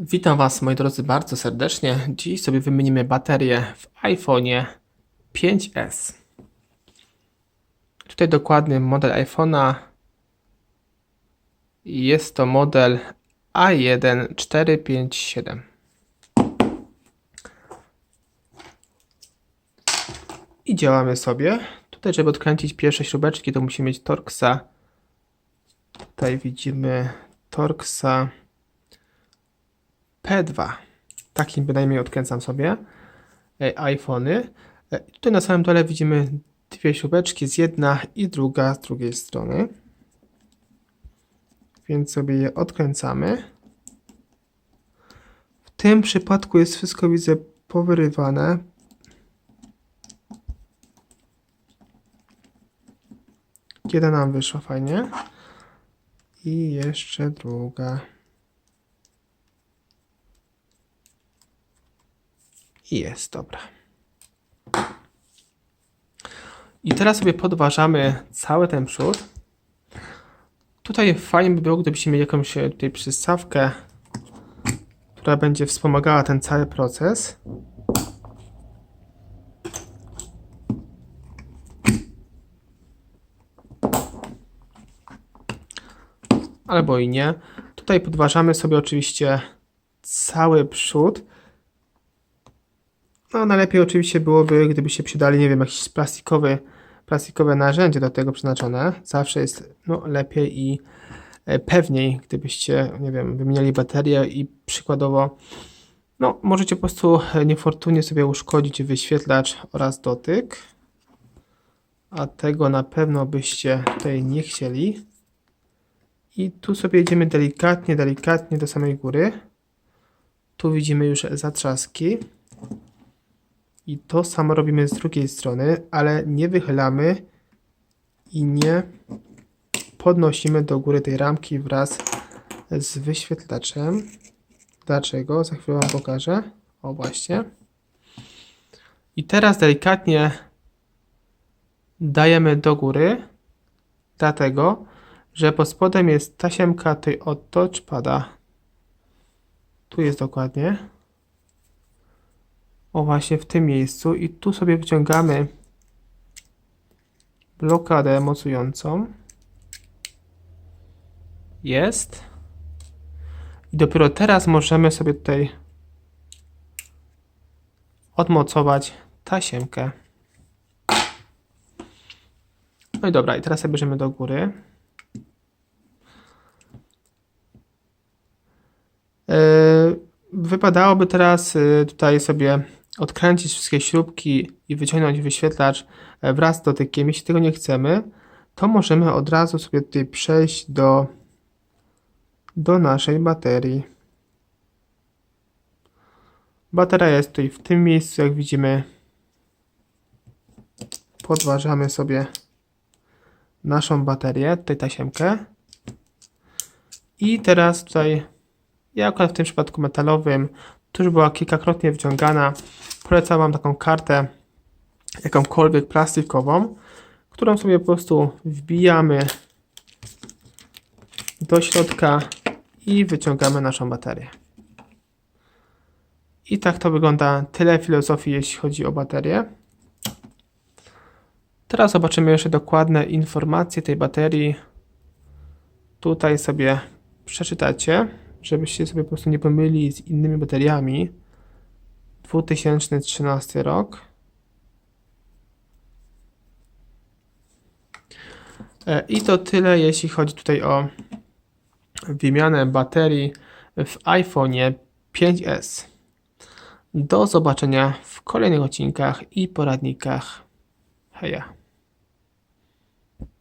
Witam Was, moi drodzy, bardzo serdecznie. Dziś sobie wymienimy baterię w iPhone'ie 5S. Tutaj dokładny model iPhone'a. Jest to model A1457. I działamy sobie. Tutaj, żeby odkręcić pierwsze śrubeczki, to musimy mieć Torxa. Tutaj widzimy Torxa. P2. Takim bynajmniej odkręcam sobie e, iPhony. E, Tutaj na samym dole widzimy dwie śrubeczki z jedna i druga z drugiej strony. Więc sobie je odkręcamy. W tym przypadku jest wszystko widzę powyrywane. Jedna nam wyszła fajnie. I jeszcze druga. Jest, dobra. I teraz sobie podważamy cały ten przód. Tutaj fajnie by było, gdybyśmy mieli jakąś e, tutaj przystawkę, która będzie wspomagała ten cały proces. Albo i nie. Tutaj podważamy sobie oczywiście cały przód. No, najlepiej oczywiście byłoby, gdybyście przydali, nie wiem, jakieś plastikowe, plastikowe narzędzie do tego przeznaczone. Zawsze jest no, lepiej i e, pewniej, gdybyście, nie wiem, wymieniali baterię i przykładowo, no, możecie po prostu e, niefortunnie sobie uszkodzić wyświetlacz oraz dotyk. A tego na pewno byście tutaj nie chcieli. I tu sobie jedziemy delikatnie, delikatnie do samej góry. Tu widzimy już zatrzaski. I to samo robimy z drugiej strony, ale nie wychylamy i nie podnosimy do góry tej ramki wraz z wyświetlaczem. Dlaczego? Za chwilę Wam pokażę. O właśnie. I teraz delikatnie dajemy do góry, dlatego, że pod spodem jest tasiemka tej od touchpada. Tu jest dokładnie. O właśnie w tym miejscu i tu sobie wyciągamy blokadę mocującą. Jest. I dopiero teraz możemy sobie tutaj odmocować tasiemkę. No i dobra, i teraz bierzemy do góry. Yy, Wypadałoby teraz yy, tutaj sobie odkręcić wszystkie śrubki i wyciągnąć wyświetlacz e, wraz z dotykiem. Jeśli tego nie chcemy, to możemy od razu sobie tutaj przejść do, do naszej baterii. Bateria jest tutaj w tym miejscu, jak widzimy. Podważamy sobie naszą baterię, tutaj tasiemkę. I teraz tutaj, ja akurat w tym przypadku metalowym, już była kilkakrotnie wyciągana. Polecam Wam taką kartę, jakąkolwiek plastikową, którą sobie po prostu wbijamy do środka i wyciągamy naszą baterię. I tak to wygląda. Tyle filozofii, jeśli chodzi o baterię. Teraz zobaczymy jeszcze dokładne informacje tej baterii. Tutaj sobie przeczytacie, żebyście sobie po prostu nie pomylili z innymi bateriami. 2013 rok. E, I to tyle, jeśli chodzi tutaj o wymianę baterii w iPhone'ie 5S. Do zobaczenia w kolejnych odcinkach i poradnikach. Heja.